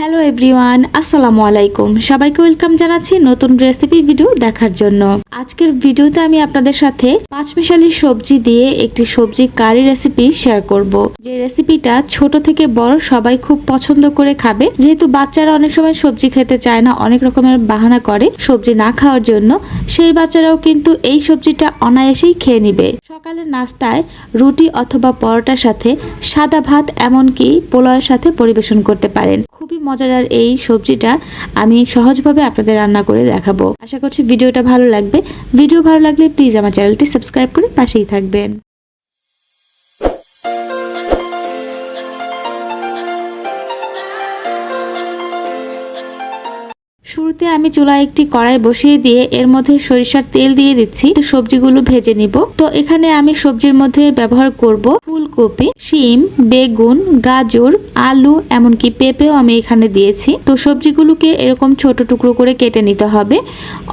Hello everyone আসসালামু আলাইকুম সবাইকে ওয়েলকাম জানাচ্ছি নতুন রেসিপি ভিডিও দেখার জন্য। আজকের ভিডিওতে আমি আপনাদের সাথে পাঁচমিশালি সবজি দিয়ে একটি সবজি কারি রেসিপি শেয়ার করব। যে রেসিপিটা ছোট থেকে বড় সবাই খুব পছন্দ করে খাবে। যেহেতু বাচ্চারা অনেক সময় সবজি খেতে চায় না, অনেক রকমের বাহানা করে সবজি না খাওয়ার জন্য, সেই বাচ্চারাও কিন্তু এই সবজিটা অনায়াসেই খেয়ে নিবে। সকালের নাস্তায় রুটি অথবা পরোটার সাথে সাদা ভাত এমনকি পোলাওয়ের সাথে পরিবেশন করতে পারেন। খুবই মজাদার এই সবজিটা আমি সহজভাবে আপনাদের রান্না করে দেখাবো। আশা করছি ভিডিওটা ভালো লাগবে। ভিডিও ভালো লাগলে প্লিজ আমার চ্যানেলটি সাবস্ক্রাইব করে পাশেই থাকবেন। শুরুতে আমি চুলায় একটি কড়াই বসিয়ে দিয়ে এর মধ্যে সরিষার তেল দিয়ে দিচ্ছি। তো সবজিগুলো ভেজে নিব। তো এখানে আমি সবজির মধ্যে ব্যবহার করব ফুলকপি, শিম, বেগুন, গাজর, আলু, এমনকি পেঁপেও আমি এখানে দিয়েছি। তো সবজিগুলোকে এরকম ছোট টুকরো করে কেটে নিতে হবে।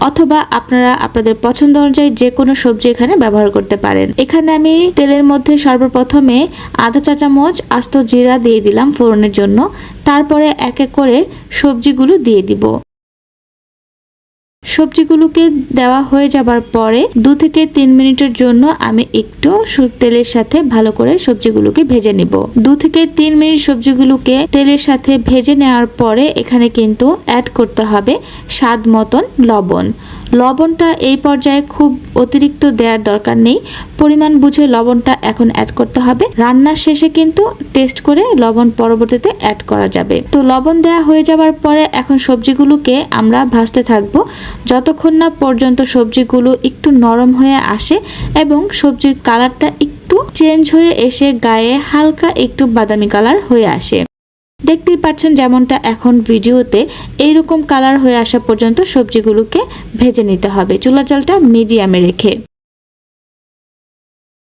অথবা আপনারা আপনাদের পছন্দ অনুযায়ী যে কোনো সবজি এখানে ব্যবহার করতে পারেন। এখানে আমি তেলের মধ্যে সর্বপ্রথমে আধা চা চামচ আস্ত জিরা দিয়ে দিলাম ফোড়নের জন্য। তারপরে এক এক করে সবজিগুলো দিয়ে দিব। সবজিগুলোকে দেওয়া হয়ে যাবার পরে দু থেকে তিন মিনিটের জন্য আমি একটু তেলের সাথে ভালো করে সবজিগুলোকে ভেজে নিব। দু থেকে তিন মিনিট সবজিগুলোকে তেলের সাথে ভেজে নেওয়ার পরে এখানে কিন্তু অ্যাড করতে হবে স্বাদ মতন লবণ। লবণটা এই পর্যায়ে খুব অতিরিক্ত দেওয়ার দরকার নেই। পরিমাণ বুঝে লবণটা এখন অ্যাড করতে হবে। রান্নার শেষে কিন্তু টেস্ট করে লবণ পরবর্তীতে অ্যাড করা যাবে। তো লবণ দেওয়া হয়ে যাবার পরে এখন সবজিগুলোকে আমরা ভাজতে থাকব। যতক্ষণ না পর্যন্ত সবজিগুলো একটু নরম হয়ে আসে এবং সবজির কালারটা একটু চেঞ্জ হয়ে এসে গায়ে হালকা একটু বাদামি কালার হয়ে আসে। দেখতেই পাচ্ছেন যেমনটা এখন ভিডিওতে, এইরকম কালার হয়ে আসা পর্যন্ত সবজিগুলোকে ভেজে নিতে হবে। চুলার জালটা মিডিয়ামে রেখে।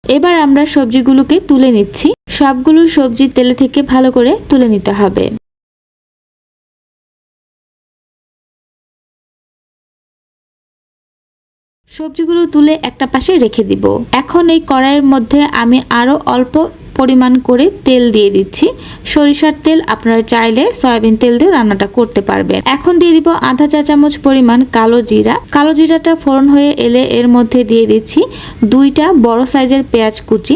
এবার আমরা সবজিগুলোকে তুলে নিচ্ছি। সবগুলো সবজি তেলে থেকে ভালো করে তুলে নিতে হবে। সবজিগুলো তুলে একটা পাশে রেখে দিব। এখন এই কড়াইয়ের মধ্যে আমি আরও অল্প পরিমাণ করে তেল দিয়ে দিচ্ছি। সরিষার তেল আপনারা চাইলে সয়াবিন তেল দিয়ে রান্নাটা করতে পারবেন। এখন দিয়ে দিব আধা চা চামচ পরিমাণ কালো জিরা। কালো জিরাটা ফোড়ন হয়ে এলে এর মধ্যে দিয়ে দিচ্ছি দুইটা বড় সাইজের পেঁয়াজ কুচি।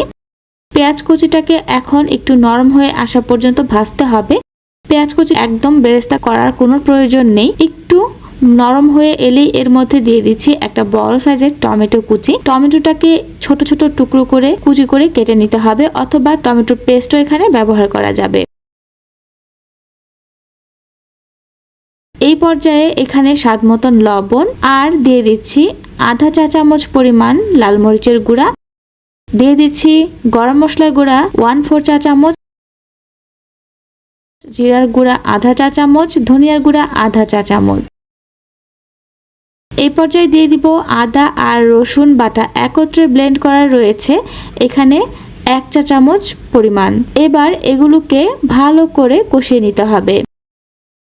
পেঁয়াজ কুচিটাকে এখন একটু নরম হয়ে আসা পর্যন্ত ভাজতে হবে। পেঁয়াজ কুচি একদম বেরেস্তা করার কোনো প্রয়োজন নেই। একটু নরম হয়ে এলেই এর মধ্যে দিয়ে দিচ্ছি একটা বড় সাইজের টমেটো কুচি। টমেটোটাকে ছোট ছোট টুকরো করে কুচি করে কেটে নিতে হবে অথবা টমেটোর পেস্টও এখানে ব্যবহার করা যাবে। এই পর্যায়ে এখানে স্বাদ মতন লবণ আর দিয়ে দিচ্ছি আধা চা চামচ পরিমাণ লাল মরিচের গুঁড়া। দিয়ে দিচ্ছি গরম মশলার গুঁড়া ওয়ান ফোর চা চামচ জিরার গুঁড়া আধা চা চামচ, ধনিয়ার গুঁড়া আধা চা চামচ। এই পর্যায়ে দিয়ে দিব আদা আর রসুন বাটা একত্রে ব্লেন্ড করা রয়েছে। এখানে এক চা চামচ পরিমাণ। এবার এগুলোকে ভালো করে কষিয়ে নিতে হবে।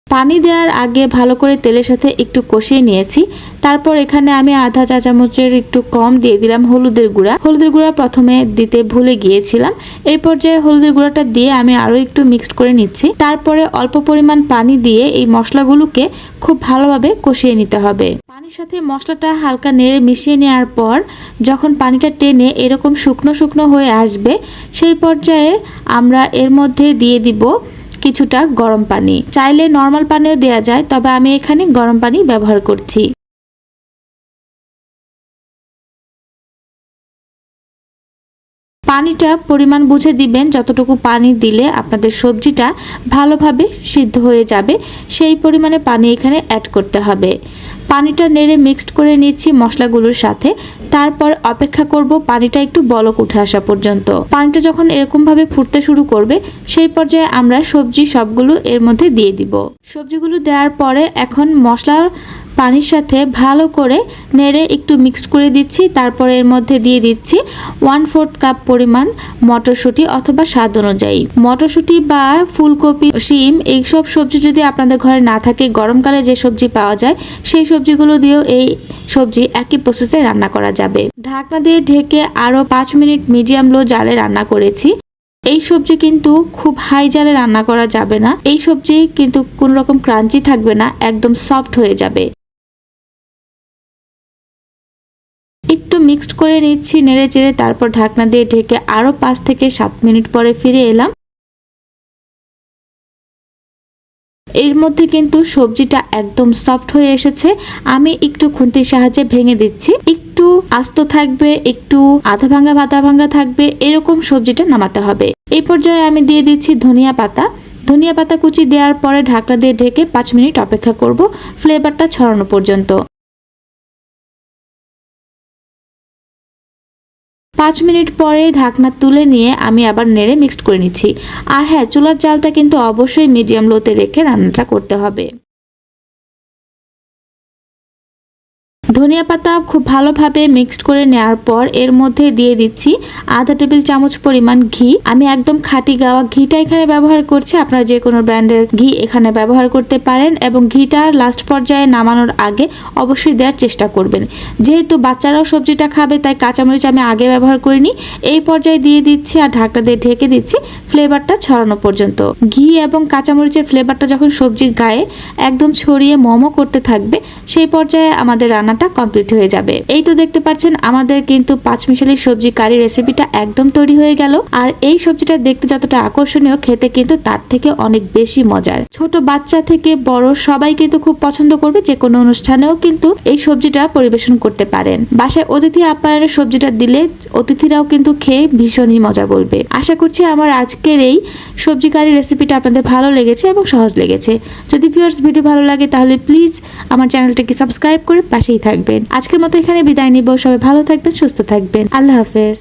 পানি দেওয়ার আগে ভালো করে তেলের সাথে একটু কষিয়ে নিয়েছি। তারপর এখানে আমি আধা চা চামচের একটু কম দিয়ে দিলাম হলুদের গুঁড়া। হলুদের গুঁড়া প্রথমে দিতে ভুলে গিয়েছিলাম। এই পর্যায়ে হলুদের গুঁড়াটা দিয়ে আমি আরও একটু মিক্সড করে নিচ্ছি। তারপরে অল্প পরিমাণ পানি দিয়ে এই মশলাগুলোকে খুব ভালোভাবে কষিয়ে নিতে হবে। পানির সাথে মশলাটা হালকা নেড়ে মিশিয়ে নেওয়ার পর যখন পানিটা টেনে এরকম শুকনো শুকনো হয়ে আসবে, সেই পর্যায়ে আমরা এর মধ্যে দিয়ে দিব কিছুটা গরম পানি। চাইলে নর্মাল পানিও দেওয়া যায়, তবে আমি এখানে গরম পানি ব্যবহার করছি। পানিটা পরিমাণ বুঝে দিবেন, যতটুকু পানি দিলে আপনাদের সবজিটা ভালোভাবে সিদ্ধ হয়ে যাবে, সেই পরিমাণে পানি এখানে অ্যাড করতে হবে। পানিটা নেড়ে মিক্সড করে নিচ্ছি মশলাগুলোর সাথে, তারপর অপেক্ষা করব পানিটা একটু বলক উঠে আসা পর্যন্ত। পানিটা যখন এরকমভাবে ফুটতে শুরু করবে, সেই পর্যায়ে আমরা সবজি সবগুলো এর মধ্যে দিয়ে দিব। সবজিগুলো দেওয়ার পরে এখন মশলার পানির সাথে ভালো করে নেড়ে একটু মিক্সড করে দিচ্ছি। তারপরে এর মধ্যে দিয়ে দিচ্ছি ওয়ান ফোর্থ কাপ পরিমাণ মটরশুঁটি অথবা স্বাদ অনুযায়ী। মটরশুঁটি বা ফুলকপি, শিম, এইসব সবজি যদি আপনাদের ঘরে না থাকে, গরমকালে যে সবজি পাওয়া যায়, সেই সবজিগুলো দিয়েও এই সবজি একই প্রসেসে রান্না করা যাবে। ঢাকনা দিয়ে ঢেকে আরও পাঁচ মিনিট মিডিয়াম লো জালে রান্না করেছি। এই সবজি কিন্তু খুব হাই জালে রান্না করা যাবে না। এই সবজি কিন্তু কোনো রকম ক্রাঞ্চি থাকবে না, একদম সফট হয়ে যাবে। মিক্সড করে নিচ্ছি, নেড়ে চেড়ে তারপর ঢাকনা দিয়ে ঢেকে আরও পাঁচ থেকে সাত মিনিট পরে ফিরে এলাম। এর মধ্যে কিন্তু সবজিটা একদম সফট হয়ে এসেছে। আমি একটু খুন্তির সাহায্যে ভেঙে দিচ্ছি। একটু আস্ত থাকবে, একটু আধা ভাঙা ভাতা ভাঙা থাকবে, এরকম সবজিটা নামাতে হবে। এই পর্যায়ে আমি দিয়ে দিচ্ছি ধনিয়া পাতা। ধনিয়া পাতা কুচি দেওয়ার পরে ঢাকনা দিয়ে ঢেকে পাঁচ মিনিট অপেক্ষা করব ফ্লেভারটা ছড়ানো পর্যন্ত। পাঁচ মিনিট পরে ঢাকনা তুলে নিয়ে আমি আবার নেড়ে মিক্সড করে নিচ্ছি। আর হ্যাঁ চুলার জালটা কিন্তু অবশ্যই মিডিয়াম লোতে রেখে রান্নাটা করতে হবে। ধনিয়া পাতা খুব ভালোভাবে মিক্সড করে নেওয়ার পর এর মধ্যে দিয়ে দিচ্ছি আধা টেবিল চামচ পরিমাণ ঘি। আমি একদম খাঁটি গাওয়া ঘিটা এখানে ব্যবহার করছি। আপনারা যে কোনো ব্র্যান্ডের ঘি এখানে ব্যবহার করতে পারেন এবং ঘিটা লাস্ট পর্যায়ে নামানোর আগে অবশ্যই দেওয়ার চেষ্টা করবেন। যেহেতু বাচ্চারাও সবজিটা খাবে, তাই কাঁচামরিচ আমি আগে ব্যবহার করিনি। এই পর্যায়ে দিয়ে দিচ্ছি আর ঢাকনা দিয়ে ঢেকে দিচ্ছি ফ্লেভারটা ছড়ানো পর্যন্ত। ঘি এবং কাঁচামরিচের ফ্লেভারটা যখন সবজির গায়ে একদম ছড়িয়ে মোমো করতে থাকবে, সেই পর্যায়ে আমাদের রান্নাটা কমপ্লিট হয়ে যাবে। এই তো দেখতে পাচ্ছেন, আমাদের কিন্তু পাঁচমিশালি সবজি কারি রেসিপিটা একদম তৈরি হয়ে গেল। আর এই সবজিটা দেখতে যতটা আকর্ষণীয়, খেতে কিন্তু তার থেকে অনেক বেশি মজার। ছোট বাচ্চা থেকে বড় সবাই কিন্তু খুব পছন্দ করবে, যে কোনো অনুষ্ঠানেও কিন্তু এই সবজিটা পরিবেশন করতে পারেন। বাসায় অতিথি আপ্যায়নের সবজিটা দিলে অতিথিরাও কিন্তু খেয়ে ভীষণই মজা বলবে। আশা করছি আমার আজকের এই সবজি কারি রেসিপিটা আপনাদের ভালো লেগেছে এবং সহজ লেগেছে। যদি ভিডিও ভালো লাগে, তাহলে প্লিজ আমার চ্যানেলটাকে সাবস্ক্রাইব করে পাশেই থাকবেন। আজকের মতো এখানে বিদায় নিব। সবাই ভালো থাকবেন সুস্থ থাকবেন। আল্লাহ হাফেজ।